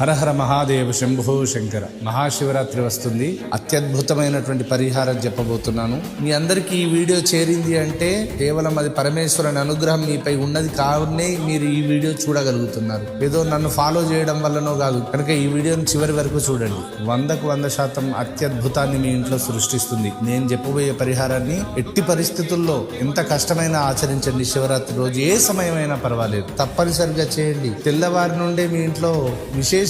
హరహర మహాదేవ శంభో శంకర. మహాశివరాత్రి వస్తుంది. అత్యద్భుతమైనటువంటి పరిహారం చెప్పబోతున్నాను. మీ అందరికీ ఈ వీడియో చేరింది అంటే కేవలం అది పరమేశ్వరుని అనుగ్రహం మీపై ఉన్నది కావునే మీరు ఈ వీడియో చూడగలుగుతున్నారు. ఏదో నన్ను ఫాలో చేయడం వల్లనో కాదు. కనుక ఈ వీడియోని చివరి వరకు చూడండి. వందకు వంద శాతం అత్యద్భుతాన్ని మీ ఇంట్లో సృష్టిస్తుంది. నేను చెప్పబోయే పరిహారాన్ని ఎట్టి పరిస్థితుల్లో ఎంత కష్టమైనా ఆచరించండి. శివరాత్రి రోజు ఏ సమయమైనా పర్వాలేదు. తప్పనిసరిగా చేయండి. తెల్లవారి నుండే మీ ఇంట్లో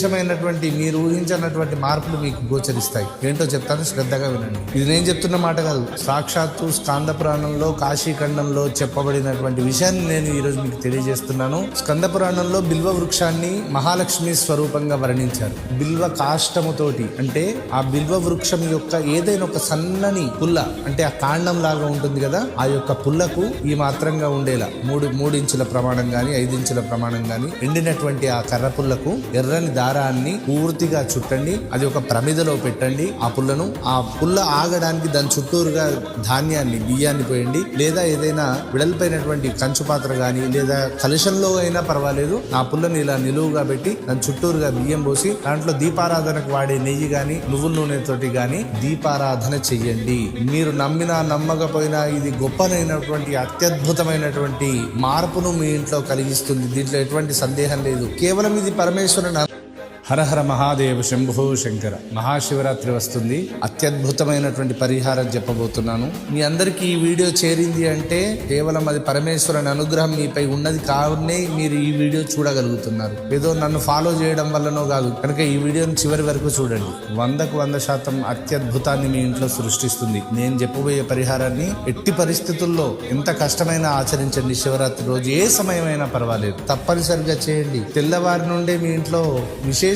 విశేషమైనటువంటి మీరు ఊహించినటువంటి మార్పులు మీకు గోచరిస్తాయి. ఏంటో చెప్తాను శ్రద్ధగా వినండి. ఇది నేను చెప్తున్న మాట కాదు. సాక్షాత్తు స్కంద పురాణంలో కాశీఖండంలో చెప్పబడినటువంటి విషయాన్ని నేను ఈరోజు మీకు తెలియజేస్తున్నాను. స్కంద పురాణంలో బిల్వ వృక్షాన్ని మహాలక్ష్మి స్వరూపంగా వర్ణించారు. బిల్వ కాష్టముతోటి అంటే ఆ బిల్వ వృక్షం యొక్క ఏదైనా ఒక సన్నని పుల్ల అంటే ఆ కాండం లాగా ఉంటుంది కదా ఆ యొక్క పుల్లకు ఈ మాత్రంగా ఉండేలా మూడు మూడించుల ప్రమాణం గాని ఐదించుల ప్రమాణం కానీ ఎండినటువంటి ఆ కర్ర పుల్లకు ఎర్రని దారాన్ని పూర్తిగా చుట్టండి. అది ఒక ప్రమిదలో పెట్టండి. ఆ పుల్లను ఆ పుల్ల ఆగడానికి దాని చుట్టూరుగా ధాన్యాన్ని బియ్యాన్ని పోయండి. లేదా ఏదైనా విడలిపోయినటువంటి కంచు పాత్ర కానీ లేదా కలుషంలో అయినా పర్వాలేదు. ఆ పుల్లని ఇలా నిలువుగా పెట్టి దాని చుట్టూరుగా బియ్యం పోసి దాంట్లో దీపారాధనకు వాడే నెయ్యి గాని నువ్వుల నూనెతోటి గాని దీపారాధన చెయ్యండి. మీరు నమ్మినా నమ్మకపోయినా ఇది గొప్పనైనటువంటి అత్యద్భుతమైనటువంటి మార్పును మీ ఇంట్లో కలిగిస్తుంది. దీంట్లో ఎటువంటి సందేహం లేదు. కేవలం ఇది పరమేశ్వరుని హరహర మహాదేవ శంభో శంకర. మహాశివరాత్రి వస్తుంది. అత్యద్భుతమైనటువంటి పరిహారం చెప్పబోతున్నాను. మీ అందరికీ ఈ వీడియో చేరింది అంటే కేవలం అది పరమేశ్వరుని అనుగ్రహం మీపై ఉన్నది కావునే మీరు ఈ వీడియో చూడగలుగుతున్నారు. ఏదో నన్ను ఫాలో చేయడం వల్లనో కాదు. కనుక ఈ వీడియోని చివరి వరకు చూడండి. వందకు వంద శాతం అత్యద్భుతాన్ని మీ ఇంట్లో సృష్టిస్తుంది. నేను చెప్పబోయే పరిహారాన్ని ఎట్టి పరిస్థితుల్లో ఎంత కష్టమైనా ఆచరించండి. శివరాత్రి రోజు ఏ సమయమైనా పర్వాలేదు. తప్పనిసరిగా చేయండి. తెల్లవారి నుండే మీ ఇంట్లో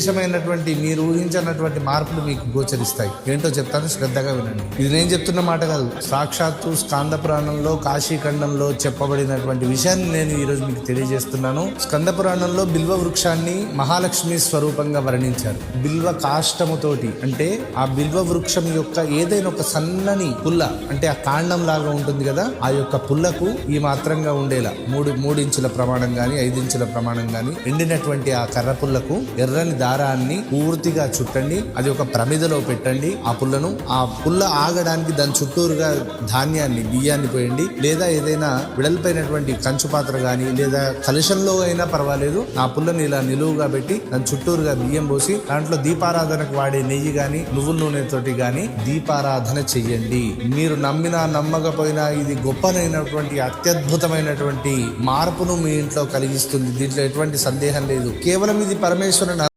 విశేషమైనటువంటి మీరు ఊహించినటువంటి మార్పులు మీకు గోచరిస్తాయి. ఏంటో చెప్తాను శ్రద్ధగా వినండి. ఇది నేను చెప్తున్న మాట కాదు. సాక్షాత్తు స్కంద పురాణంలో కాశీఖండంలో చెప్పబడినటువంటి విషయాన్ని నేను ఈరోజు మీకు తెలియజేస్తున్నాను. స్కంద పురాణంలో బిల్వ వృక్షాన్ని మహాలక్ష్మి స్వరూపంగా వర్ణించారు. బిల్వ కాష్టముతోటి అంటే ఆ బిల్వ వృక్షం యొక్క ఏదైనా ఒక సన్నని పుల్ల అంటే ఆ కాండం లాగా ఉంటుంది కదా ఆ యొక్క పుల్లకు ఈ మాత్రంగా ఉండేలా మూడు మూడించుల ప్రమాణం కానీ ఐదించుల ప్రమాణం కానీ ఎండినటువంటి ఆ కర్ర పుల్లకు ఎర్రని దారాన్ని పూర్తిగా చుట్టండి. అది ఒక ప్రమిదలో పెట్టండి. ఆ పుల్లను ఆ పుల్ల ఆగడానికి దాని చుట్టూరుగా ధాన్యాన్ని బియ్యాన్ని పోయండి. లేదా ఏదైనా విడలిపోయినటువంటి కంచు పాత్ర కానీ లేదా కలుషంలో అయినా పర్వాలేదు. ఆ పుల్లని ఇలా నిలువుగా పెట్టి దాని చుట్టూరుగా బియ్యం పోసి దాంట్లో దీపారాధనకు వాడే నెయ్యి గాని నువ్వుల నూనెతోటి గాని దీపారాధన చెయ్యండి. మీరు నమ్మినా నమ్మకపోయినా ఇది గొప్పనైనటువంటి అత్యద్భుతమైనటువంటి మార్పును మీ ఇంట్లో కలిగిస్తుంది. దీంట్లో ఎటువంటి సందేహం లేదు. కేవలం ఇది పరమేశ్వరుని